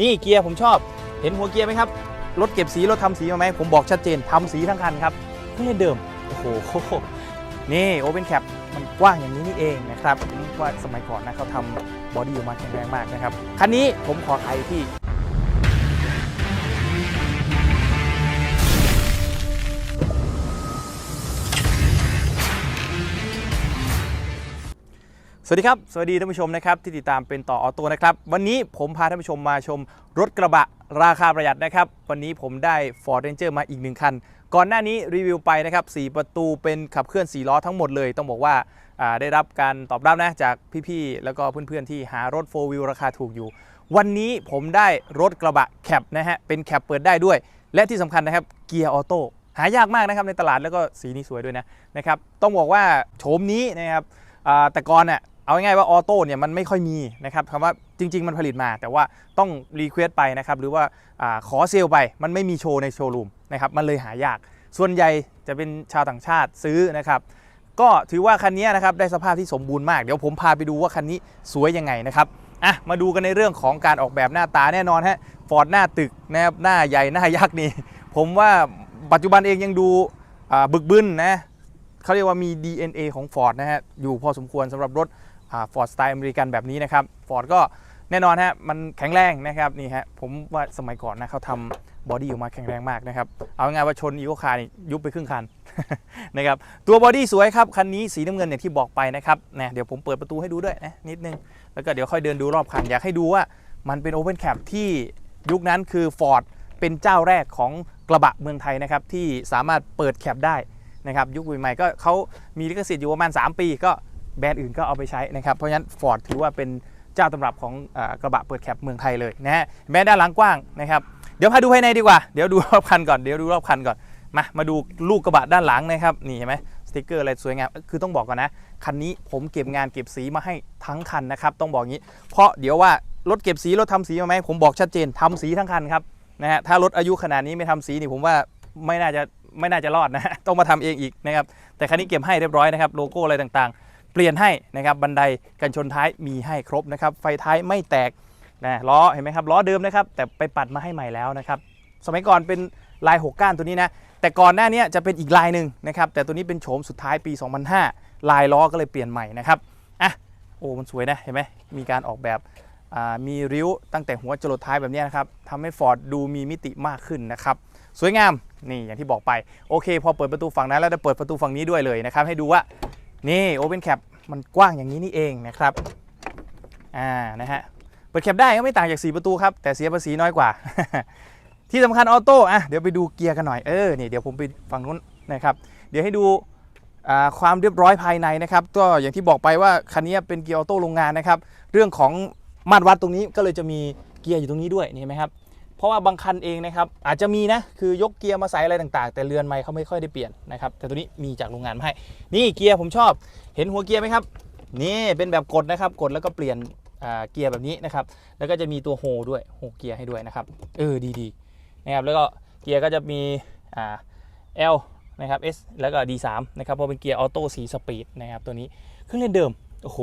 นี่เกียร์ผมชอบ เห็นหัวเกียร์ไหมครับ รถเก็บสี รถทำสีมาไหม ผมบอกชัดเจนทำสีทั้งคันครับไม่ใช่เดิม โอ้โห นี่โอเปนแคปมันกว้างอย่างนี้นี่เองนะครับนี่ว่าสมัยก่อนนะเขาทำบอดี้ออกมาแข็งแรงมากนะครับ คันนี้ผมขอขายที่ สวัสดีครับ สวัสดีท่านผู้ชมนะครับที่ติดตามเป็นต่อออโต้นะครับ วันนี้ผมพาท่านผู้ชมมาชมรถกระบะราคาประหยัดนะครับ วันนี้ผมได้ Ford Ranger มาอีกหนึ่งคัน ก่อนหน้านี้รีวิวไปนะครับ4ประตูเป็นขับเคลื่อน 4 ล้อทั้งหมดเลย ต้องบอกว่าได้รับการตอบรับนะจากพี่ๆ แล้วก็เพื่อนๆ ที่หารถ4 wheel ราคาถูกอยู่ วันนี้ผมได้รถกระบะแคปนะฮะเป็นแคปเปิดได้ด้วย และที่สำคัญนะครับเกียร์ออโต้หายากมากนะครับในตลาดแล้วก็สีนี้สวยด้วยนะนะครับต้องบอกว่าโฉมนี้นะครับแต่ก่อนเนี่ย เอาง่ายๆว่าออโต้เนี่ยมันไม่ค่อยมีนะครับคำว่าจริง ๆ มันผลิตมาแต่ว่าต้องรีเควสไปนะครับหรือว่าอขอเซลล์ไปมันไม่มีโชว์ในโชว์รูมนะครับมันเลยหายาก ส่วนใหญ่จะเป็นชาวต่างชาติซื้อนะครับก็ถือว่าคันนี้นะครับได้สภาพที่สมบูรณ์มาก เดี๋ยวผมพาไปดูว่าคันนี้สวยยังไงนะครับอะมาดูกันในเรื่องของการออกแบบหน้าตาแน่นอนฮะฟอร์ดหน้าตึกนะครับหน้าใหญ่หน้ายักษ์นี่ผมว่าปัจจุบันเองยังดูบึกบึนนะเขาเรียกว่ามี DNA ของ Ford นะฮะอยู่พอสมควรสำหรับรถ ฟอร์ดสไตล์อเมริกันแบบนี้นะครับฟอร์ดก็แน่นอนฮะมันแข็งแรงนะครับนี่ฮะผมว่าสมัยก่อนนะเขาทำบอดี้ออกมาแข็งแรงมากนะครับ เอาง่ายๆว่าชนอีโคคาร์นี่ยุบไปครึ่งคันนะครับตัวบอดี้สวยครับคันนี้สีน้ำเงินอย่างที่บอกไปนะครับนะเดี๋ยวผมเปิดประตูให้ดูด้วยนะนิดนึง แล้วก็เดี๋ยวค่อยเดินดูรอบคัน อยากให้ดูว่ามันเป็นโอเพนแคปที่ยุคนั้นคือ Ford เป็นเจ้าแรกของกระบะเมืองไทยนะครับที่สามารถเปิดแคปได้นะครับยุคใหม่ๆก็เขามีลิขสิทธิ์อยู่ประมาณ 3 ปีก็ แบรนด์อื่นก็เอาไปใช้นะครับ เพราะฉะนั้น Ford ถือว่าเป็นเจ้าตำรับของอกระบะเปิดแคปเมืองไทยเลยนะฮะแม้ด้านหลังกว้างนะครับ เดี๋ยวพาดูภายในดีกว่า เดี๋ยวดูรอบคันก่อน เดี๋ยวดูรอบคันก่อน มา มาดูลูกกระบะด้านหลังนะครับ นี่เห็นไหมสติกเกอร์อะไรสวยงาม คือต้องบอกก่อนนะ คันนี้ผมเก็บงานเก็บสีมาให้ทั้งคันนะครับ ต้องบอกงี้ เพราะเดี๋ยวว่ารถเก็บสีรถทำสีมาไหมผมบอกชัดเจนทำสีทั้งคันครับนะฮะ ถ้ารถอายุขนาดนี้ไม่ทำสีนี่ผมว่าไม่น่าจะไม่น่าจะรอดนะ ต้องมาทำเองอีกนะครับ แต่คันนี้เก็บให้เรียบร้อยนะครับ โลโก้อะไรต่างๆ ปลี่ยนให้นะครับบันไดกันชนท้ายมีให้ครบนะครับไฟท้ายไม่แตกนะล้อเห็นไหมครับล้อเดิมนะครับแต่ไปปัดมาให้ใหม่แล้วนะครับสมัยก่อนเป็นลาย6ก้านตัวนี้นะแต่ก่อนหน้านี้จะเป็นอีกลายหนึ่งนะครับแต่ตัวนี้เป็นโฉมสุดท้ายปี 2005 ลายล้อก็เลยเปลี่ยนใหม่นะครับอะโอ้มันสวยนะเห็นไหมมีการออกแบบมีริ้วตั้งแต่หัวจรดท้ายแบบนี้นะครับทำให้ Ford ดูมีมิติมากขึ้นนะครับสวยงามนี่อย่างที่บอกไปโอเค พอเปิดประตูฝั่งนั้นแล้วจะเปิดประตูฝั่งนี้ด้วยเลยนะครับให้ดูว่า นี่ Open Cap มันกว้างอย่างนี้นี่เองนะครับอ่านะฮะเปิดแคปได้ก็ไม่ต่างจาก 4 ประตูครับ แต่เสียภาษีน้อยกว่า ที่สำคัญออโต้อะเดี๋ยวไปดูเกียร์กันหน่อยเออนี่เดี๋ยวผมไปฝั่งนู้นนะครับ เดี๋ยวให้ดูความเรียบร้อยภายในนะครับ ก็อย่างที่บอกไปว่าคันนี้เป็นเกียร์ออโต้โรงงานนะครับ เรื่องของมาตรวัดตรงนี้ก็เลยจะมีเกียร์อยู่ตรงนี้ด้วยนี่เห็นไหมครับ เพราะว่าบางคันเองนะครับอาจจะมีนะคือยกเกียร์มาใส่อะไรต่างๆ แต่เรือนไม้เขาไม่ค่อยได้เปลี่ยนนะครับแต่ตัวนี้มีจากโรงงานมาให้ นี่เกียร์ผมชอบ เห็นหัวเกียร์ไหมครับนี่เป็นแบบกดนะครับกดแล้วก็เปลี่ยนเกียร์แบบนี้นะครับแล้วก็จะมีตัวโฮด้วยโฮเกียร์ให้ด้วยนะครับเออดีๆนะครับแล้วก็เกียร์ก็จะมีอ่า L นะครับ S แล้วก็ D3 นะครับเพราะเป็นเกียร์ออโต้สีสปีดนะครับตัวนี้เครื่องเล่นเดิม โอ้โห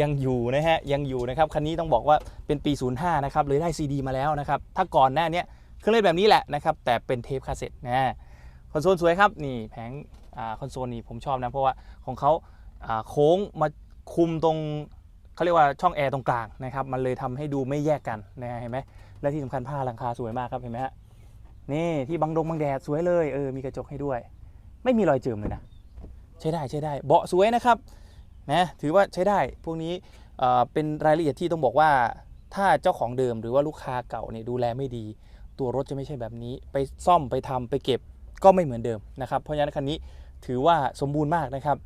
ยังอยู่นะฮะ ยังอยู่นะครับ คันนี้ต้องบอกว่าเป็นปี 05 นะครับ เลยได้ CD มาแล้วนะครับ ถ้าก่อนหน้านี้เครื่องเล่นแบบนี้แหละนะครับ แต่เป็นเทปคาสเซ็ตนะคอนโซลสวยครับ นี่แผงอ่าคอนโซลนี่ผมชอบนะ เพราะว่าของเขาอ่าโค้งมาคุมตรงเขาเรียกว่าช่องแอร์ตรงกลางนะครับ มันเลยทำให้ดูไม่แยกกันนะฮะเห็นไหม และที่สำคัญผ้าหลังคาสวยมากครับ เห็นไหมฮะ นี่ที่บังดงบังแดดสวยเลย เออ มีกระจกให้ด้วย ไม่มีรอยเจิมเลยนะ ใช้ได้ใช้ได้ เบาะสวยนะครับ นะถือว่าใช้ได้พวกนี้เป็นรายละเอียดที่ต้องบอกว่าถ้าเจ้าของเดิมหรือว่าลูกค้าเก่าเนี่ยดูแลไม่ดี ตัวรถจะไม่ใช่แบบนี้ ไปซ่อมไปทำไปเก็บก็ไม่เหมือนเดิมนะครับ เพราะฉะนั้นคันนี้ถือว่าสมบูรณ์มากนะครับ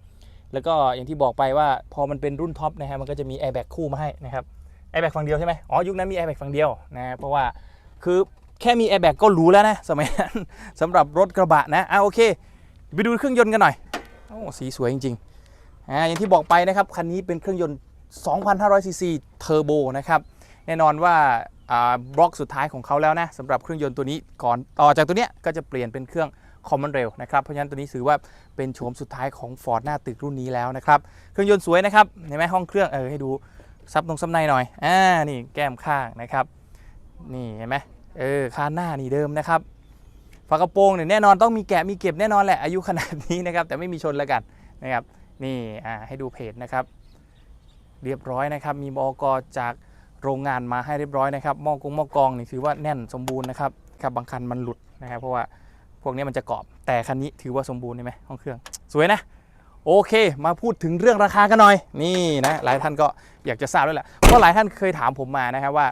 แล้วก็อย่างที่บอกไปว่าพอมันเป็นรุ่นท็อปนะฮะมันก็จะมีแอร์แบ็กคู่มาให้นะครับแอร์แบ็กฝั่งเดียวใช่ไหมอ๋อยุคนั้นมีแอร์แบ็กฝั่งเดียวนะเพราะว่าคือแค่มีแอร์แบ็กก็หรู้แล้วนะสมัยนั้นสำหรับรถกระบะนะอะโอเค ไปดูเครื่องยนต์กันหน่อยโอ้สีสวยจริงๆ อ่าอย่างที่บอกไปนะครับคันนี้เป็นเครื่องยนต์ 2,500 ซีซีเทอร์โบนะครับแน่นอนว่าบล็อกสุดท้ายของเขาแล้วนะสำหรับเครื่องยนต์ตัวนี้ก่อนต่อจากตัวเนี้ยก็จะเปลี่ยนเป็นเครื่อง Common Rail นะครับเพราะฉะนั้นตัวนี้ถือว่าเป็นโฉมสุดท้ายของ Ford หน้าตึกรุ่นนี้แล้วนะครับเครื่องยนต์สวยนะครับเห็นไหมห้องเครื่องเออให้ดูซับตรงซับในหน่อยอ่านี่แก้มข้างนะครับนี่เห็นไหมเออคานหน้านี่เดิมนะครับฝากระโปรงเนี่ยแน่นอนต้องมีแกะมีเก็บแน่นอนแหละอายุขนาดนี้นะครับแต่ไม่มีชนแล้วกันนะครับ นี่ให้ดูเพจนะครับ เรียบร้อยนะครับ มีบอกจากโรงงานมาให้เรียบร้อยนะครับหม้อกงหม้อกองนี่ถือว่าแน่นสมบูรณ์นะครับครับบางคันมันหลุดนะครับเพราะว่าพวกนี้มันจะกรอบ แต่คันนี้ถือว่าสมบูรณ์ใช่ไหมห้องเครื่อง สวยนะโอเค มาพูดถึงเรื่องราคากันหน่อย นี่นะหลายท่านก็อยากจะทราบด้วยแหละเพราะหลายท่านเคยถามผมมานะครับว่า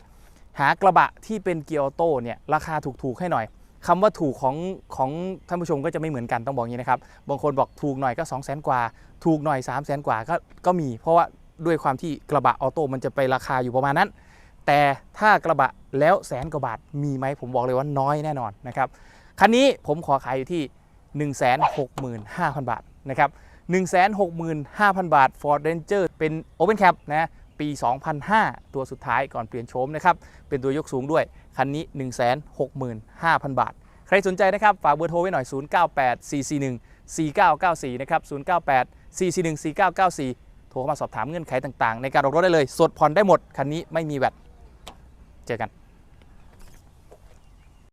หากระบะที่เป็นเกียร์ออโต้เนี่ยราคาถูกๆให้หน่อย คำว่าถูกของของท่านผู้ชมก็จะไม่เหมือนกันต้องบอกอย่างนี้นะครับ บางคนบอกถูกหน่อยก็ 2 0 0 0 0 0กว่า ถูกหน่อย 3 0 0 0 0 0กว่าก็ก็มี เพราะว่าด้วยความที่กระบะออโต้มันจะไปราคาอยู่ประมาณนั้น แต่ถ้ากระบะแล้วแสนกว่าบาทมีไหมผมบอกเลยว่าน้อยแน่นอนนะครับคันนี้ผมขอขายอยู่ที่ 165,000 บาทนะครับ165,000 บาท Ford Ranger เป็น Open Cap นะปี 2005 ตัวสุดท้ายก่อนเปลี่ยนโฉมนะครับ เป็นตัวยกสูงด้วย คันนี้ 165,000 บาท ใครสนใจนะครับ ฝากเบอร์โทรไว้หน่อย 098 441 4994 นะครับ 098 441 4994 โทรเข้ามาสอบถามเงื่อนไขต่างๆ ในการออกรถได้เลย สดผ่อนได้หมด คันนี้ไม่มีแวตเจอกัน